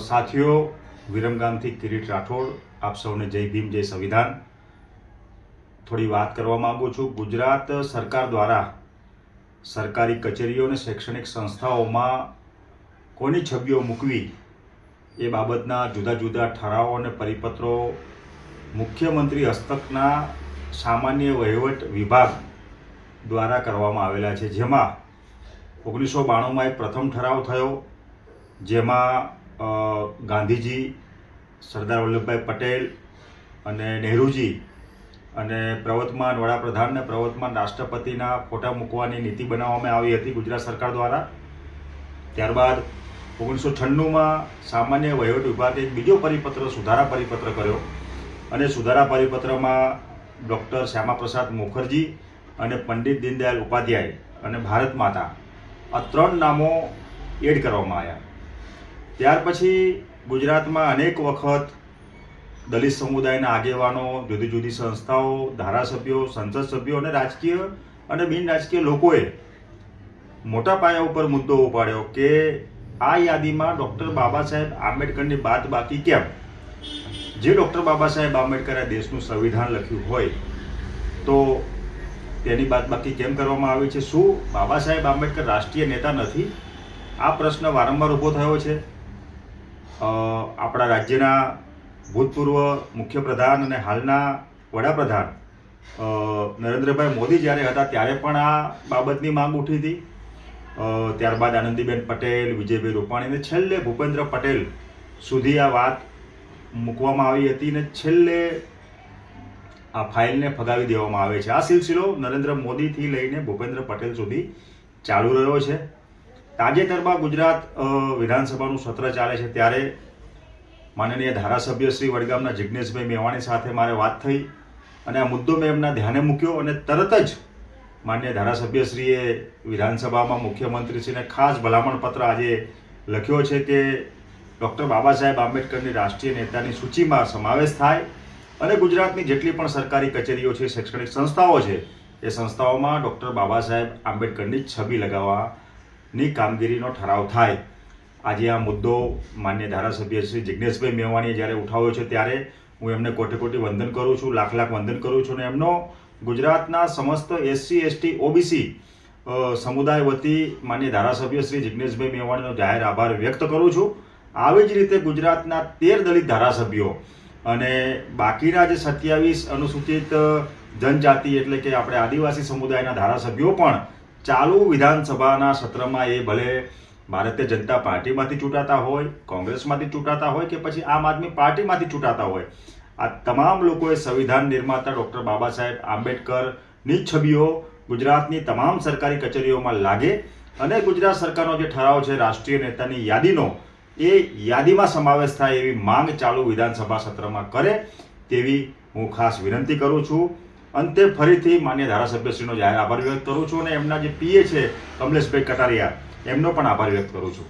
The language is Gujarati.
સાથીઓ વિરમગામથી કિરીટ રાઠોડ આપ સૌને જય ભીમ જય સંવિધાન થોડી વાત કરવા માંગુ છું ગુજરાત સરકાર દ્વારા સરકારી કચેરીઓ અને શૈક્ષણિક સંસ્થાઓમાં કોની છબીઓ મૂકવી એ બાબતના જુદા જુદા ઠરાવો અને પરિપત્રો મુખ્યમંત્રી હસ્તકના સામાન્ય વહીવટ વિભાગ દ્વારા કરવામાં આવેલા છે. જેમાં ઓગણીસો બાણુંમાં એક પ્રથમ ઠરાવ થયો, જેમાં ગાંધીજી, સરદાર વલ્લભભાઈ પટેલ અને નહેરુજી અને પ્રવર્તમાન વડાપ્રધાન અને પ્રવર્તમાન રાષ્ટ્રપતિના ફોટા મૂકવાની નીતિ બનાવવામાં આવી હતી ગુજરાત સરકાર દ્વારા. ત્યારબાદ ઓગણીસો છન્નુંમાં સામાન્ય વહીવટ વિભાગે એક બીજો પરિપત્ર, સુધારા પરિપત્ર કર્યો અને સુધારા પરિપત્રમાં ડૉક્ટર શ્યામાપ્રસાદ મુખર્જી અને પંડિત દીનદયાળ ઉપાધ્યાય અને ભારત માતા આ ત્રણ નામો એડ કરવામાં આવ્યા. ત્યાર પછી ગુજરાતમાં અનેક વખત દલિત સમુદાયના આગેવાનો જુદી જુદી સંસ્થાઓ, ધારાસભ્યો, સંસદ સભ્યો અને રાજકીય અને બિન રાજકીય લોકોએ મોટા પાયા ઉપર મુદ્દો ઉપાડ્યો કે આ યાદીમાં ડૉક્ટર બાબા સાહેબ આંબેડકરની બાદ બાકી કેમ? જે ડૉક્ટર બાબા સાહેબ આંબેડકરે દેશનું સંવિધાન લખ્યું હોય, તો તેની બાદ બાકી કેમ કરવામાં આવી છે? શું બાબા સાહેબ આંબેડકર રાષ્ટ્રીય નેતા નથી? આ પ્રશ્ન વારંવાર ઊભો થયો છે. આપણા રાજ્યના ભૂતપૂર્વ મુખ્યપ્રધાન અને હાલના વડાપ્રધાન નરેન્દ્રભાઈ મોદી જ્યારે હતા ત્યારે પણ આ બાબતની માંગ ઉઠી હતી. ત્યારબાદ આનંદીબેન પટેલ, વિજયભાઈ રૂપાણી અને છેલ્લે ભૂપેન્દ્ર પટેલ સુધી આ વાત મૂકવામાં આવી હતી ને છેલ્લે આ ફાઇલને ફગાવી દેવામાં આવે છે. આ સિલસિલો નરેન્દ્ર મોદીથી લઈને ભૂપેન્દ્ર પટેલ સુધી ચાલુ રહ્યો છે. તાજેતરમાં ગુજરાત વિધાનસભાનું સત્ર ચાલે છે ત્યારે માનનીય ધારાસભ્ય શ્રી વડગામના જિજ્ઞેશભાઈ મેવાણી સાથે મારે વાત થઈ અને આ મુદ્દો મેં એમના ધ્યાને મૂક્યો અને તરત જ માન્ય ધારાસભ્યશ્રીએ વિધાનસભામાં મુખ્યમંત્રીશ્રીને ખાસ ભલામણ પત્ર આજે લખ્યો છે કે ડૉક્ટર બાબા સાહેબ આંબેડકરની રાષ્ટ્રીય નેતાની સૂચિમાં સમાવેશ થાય અને ગુજરાતની જેટલી પણ સરકારી કચેરીઓ છે, શૈક્ષણિક સંસ્થાઓ છે, એ સંસ્થાઓમાં ડૉક્ટર બાબા સાહેબ આંબેડકરની છબી લગાવવાની કામગીરીનો ઠરાવ થાય. આજે આ મુદ્દો માન્ય ધારાસભ્ય શ્રી જિજ્ઞેશભાઈ મેવાણીએ જ્યારે ઉઠાવ્યો છે ત્યારે હું એમને કોટી કોટી વંદન કરું છું, લાખ લાખ વંદન કરું છું અને એમનો ગુજરાતના સમસ્ત એસસી, એસટી, ઓબીસી સમુદાય વતી માન્ય ધારાસભ્ય શ્રી જિજ્ઞેશભાઈ મેવાણીનો જાહેર આભાર વ્યક્ત કરું છું. આવી જ રીતે ગુજરાતના તેર દલિત ધારાસભ્યો અને બાકીના જે સત્યાવીસ અનુસૂચિત જનજાતિ એટલે કે આપણે આદિવાસી સમુદાયના ધારાસભ્યો પણ ચાલુ વિધાનસભાના સત્રમાં એ ભલે ભારતીય જનતા પાર્ટીમાંથી ચૂંટાતા હોય, કોંગ્રેસમાંથી ચૂંટાતા હોય કે પછી આમ આદમી પાર્ટીમાંથી ચૂંટાતા હોય, આ તમામ લોકોએ સંવિધાન નિર્માતા ડૉક્ટર બાબા સાહેબ આંબેડકરની છબીઓ ગુજરાતની તમામ સરકારી કચેરીઓમાં લાગે અને ગુજરાત સરકારનો જે ઠરાવ છે રાષ્ટ્રીય નેતાની યાદીનો, એ યાદીમાં સમાવેશ થાય એવી માંગ ચાલુ વિધાનસભા સત્રમાં કરે તેવી હું ખાસ વિનંતી કરું છું. અંતે ફરીથી માન્ય ધારાસભ્યશ્રીનો જાહેર આભાર વ્યક્ત કરું છું અને એમના જે પીએ છે કમલેશભાઈ કટારિયા, એમનો પણ આભાર વ્યક્ત કરું છું.